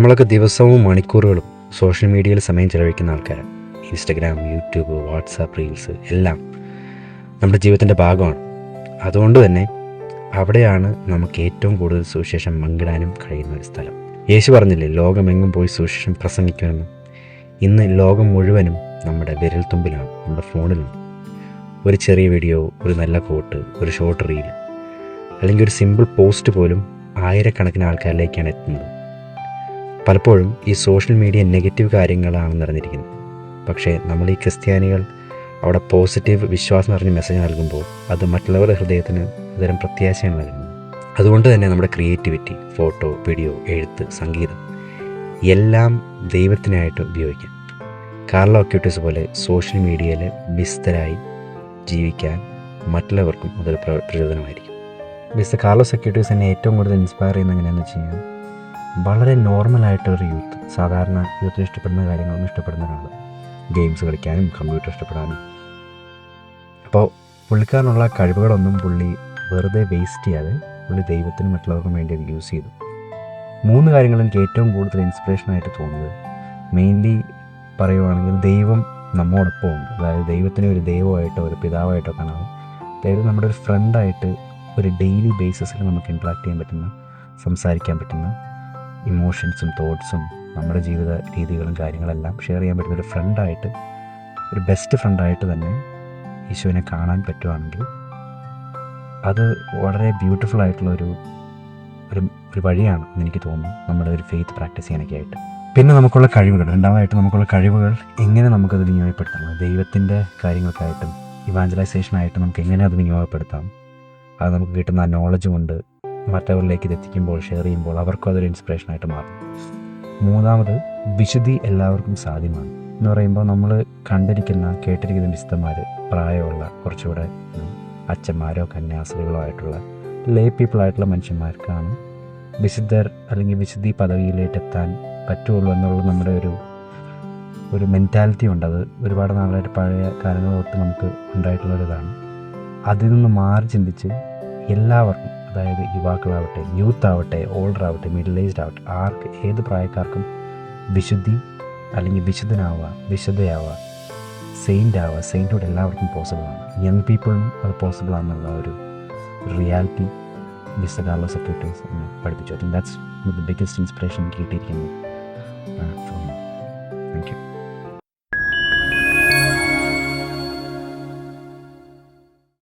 നമ്മളൊക്കെ ദിവസവും മണിക്കൂറുകളും സോഷ്യൽ മീഡിയയിൽ സമയം ചെലവഴിക്കുന്ന ആൾക്കാരാണ് ഇൻസ്റ്റഗ്രാം യൂട്യൂബ് വാട്സാപ്പ് റീൽസ് എല്ലാം നമ്മുടെ ജീവിതത്തിന്റെ ഭാഗമാണ്. അതുകൊണ്ട് തന്നെ അവിടെയാണ് നമുക്ക് ഏറ്റവും കൂടുതൽ സുവിശേഷം പങ്കിടാനും കഴിയുന്ന ഒരു സ്ഥലം. യേശു പറഞ്ഞില്ലേ ലോകമെങ്ങും പോയി സുവിശേഷം പ്രസംഗിക്കുമെന്ന്. ഇന്ന് ലോകം മുഴുവനും നമ്മുടെ വിരൽത്തുമ്പിലാണ് നമ്മുടെ ഫോണിലാണ് ഒരു ചെറിയ വീഡിയോ ഒരു നല്ല കോട്ട് ഒരു ഷോർട്ട് റീൽ അല്ലെങ്കിൽ ഒരു സിമ്പിൾ പോസ്റ്റ് പോലും ആയിരക്കണക്കിന് ആൾക്കാരിലേക്കാണ് എത്തുന്നത്. പലപ്പോഴും ഈ സോഷ്യൽ മീഡിയ നെഗറ്റീവ് കാര്യങ്ങളാണ് നിറഞ്ഞിരിക്കുന്നത്. പക്ഷേ നമ്മൾ ഈ ക്രിസ്ത്യാനികൾ അവിടെ പോസിറ്റീവ് വിശ്വാസം നിറഞ്ഞ മെസ്സേജ് നൽകുമ്പോൾ അത് മറ്റുള്ളവരുടെ ഹൃദയത്തിന് ഒരുതരം പ്രത്യാശയാണ് നൽകുന്നത്. അതുകൊണ്ട് തന്നെ നമ്മുടെ ക്രിയേറ്റിവിറ്റി ഫോട്ടോ വീഡിയോ എഴുത്ത് സംഗീതം എല്ലാം ദൈവത്തിനായിട്ട് ഉപയോഗിക്കാം. കാർലോ അക്യൂട്ടീസ് പോലെ സോഷ്യൽ മീഡിയയിൽ വിസ്തരായി ജീവിക്കാൻ മറ്റുള്ളവർക്കും അതൊരു പ്ര- പ്രചോദനമായിരിക്കും മിസ്റ്റർ കാർലോസ് എന്നെ ഏറ്റവും കൂടുതൽ ഇൻസ്പയർ ചെയ്യുന്ന എങ്ങനെയാണെന്ന് വെച്ച് കഴിഞ്ഞാൽ വളരെ നോർമലായിട്ടൊരു യൂത്ത്. സാധാരണ യൂത്തിന് ഇഷ്ടപ്പെടുന്ന കാര്യങ്ങളൊന്നും ഇഷ്ടപ്പെടുന്ന ഒരാൾ ഗെയിംസ് കളിക്കാനും കമ്പ്യൂട്ടർ ഇഷ്ടപ്പെടാനും. അപ്പോൾ പുള്ളിക്കാരനുള്ള കഴിവുകളൊന്നും പുള്ളി വെറുതെ വേസ്റ്റ് ചെയ്യാതെ പുള്ളി ദൈവത്തിനും മറ്റുള്ളവർക്കും വേണ്ടി അത് യൂസ് ചെയ്തു. മൂന്ന് കാര്യങ്ങൾ എനിക്ക് ഏറ്റവും കൂടുതൽ ഇൻസ്പിറേഷനായിട്ട് തോന്നുന്നത് മെയിൻലി പറയുവാണെങ്കിൽ ദൈവം നമ്മോടൊപ്പം ഉണ്ട്. അതായത് ദൈവത്തിനെ ഒരു ദൈവമായിട്ടോ ഒരു പിതാവായിട്ടോ കാണാം അതായത് നമ്മുടെ ഒരു ഫ്രണ്ടായിട്ട് ഒരു ഡെയിലി ബേസിസിൽ നമുക്ക് ഇൻട്രാക്ട് ചെയ്യാൻ പറ്റുന്ന സംസാരിക്കാൻ പറ്റുന്ന ഇമോഷൻസും തോട്ട്സും നമ്മുടെ ജീവിത രീതികളും കാര്യങ്ങളെല്ലാം ഷെയർ ചെയ്യാൻ പറ്റുന്ന ഒരു ഫ്രണ്ടായിട്ട് ഒരു ബെസ്റ്റ് ഫ്രണ്ടായിട്ട് തന്നെ ഈശോനെ കാണാൻ പറ്റുവാണെങ്കിൽ അത് വളരെ ബ്യൂട്ടിഫുൾ ആയിട്ടുള്ള ഒരു ഒരു ഒരു വഴിയാണ് എനിക്ക് തോന്നുന്നു നമ്മുടെ ഒരു ഫെയ്ത്ത് പ്രാക്ടീസ് ചെയ്യാനൊക്കെ ആയിട്ട് പിന്നെ നമുക്കുള്ള കഴിവുകൾ രണ്ടാമതായിട്ട് നമുക്കുള്ള കഴിവുകൾ എങ്ങനെ നമുക്കത് വിനിയോഗപ്പെടുത്താം? ദൈവത്തിന്റെ കാര്യങ്ങൾക്കായിട്ടും ഇവാഞ്ചലൈസേഷനായിട്ടും നമുക്ക് എങ്ങനെ അത് വിനിയോഗപ്പെടുത്താം? അത് നമുക്ക് കിട്ടുന്ന ആ നോളജ് കൊണ്ട് മറ്റവരിലേക്ക് ഇത് എത്തിക്കുമ്പോൾ ഷെയർ ചെയ്യുമ്പോൾ അവർക്കും അതൊരു ഇൻസ്പിറേഷനായിട്ട് മാറും. മൂന്നാമത് വിശുദ്ധി എല്ലാവർക്കും സാധ്യമാണ്. എന്ന് പറയുമ്പോൾ നമ്മൾ കണ്ടിരിക്കുന്ന കേട്ടിരിക്കുന്ന വിശുദ്ധന്മാർ പ്രായമുള്ള കുറച്ചുകൂടെ അച്ഛന്മാരോ കന്യാസ്ത്രീകളോ ആയിട്ടുള്ള ലേ പീപ്പിളായിട്ടുള്ള മനുഷ്യന്മാർക്കാണ് വിശുദ്ധർ അല്ലെങ്കിൽ വിശുദ്ധി പദവിയിലേക്ക് എത്താൻ പറ്റുള്ളൂ എന്നുള്ള നമ്മുടെ ഒരു ഒരു മെന്റാലിറ്റി ഉണ്ട്. അത് ഒരുപാട് നാളായിട്ട് പഴയ കാലങ്ങൾ തൊട്ട് നമുക്ക് ഉണ്ടായിട്ടുള്ള ഒരു ഇതാണ് അതിൽ നിന്ന് മാറി ചിന്തിച്ച് എല്ലാവർക്കും അതായത് യുവാക്കളാവട്ടെ യൂത്ത് ആവട്ടെ ഓൾഡർ ആവട്ടെ മിഡിൽ ഏജ്ഡ് ആവട്ടെ ആർക്ക് ഏത് പ്രായക്കാർക്കും വിശുദ്ധി അല്ലെങ്കിൽ വിശുദ്ധനാവുക വിശുദ്ധയാവുക സെയിന്റ് ആവുക സെയിന്റോട് എല്ലാവർക്കും പോസിബിളാണ് യങ് പീപ്പിളിനും അത് പോസിബിൾ ആണെന്നുള്ള ഒരു റിയാലിറ്റി മിസ്റ്റർ കാർലോസ് സെക്യൂട്ടേഴ്സ് എന്നെ പഠിപ്പിച്ചു. ദാറ്റ്സ് ദ ബിഗ്ഗസ്റ്റ് ഇൻസ്പിറേഷൻ കിട്ടിയിരിക്കുന്നത് താങ്ക് യു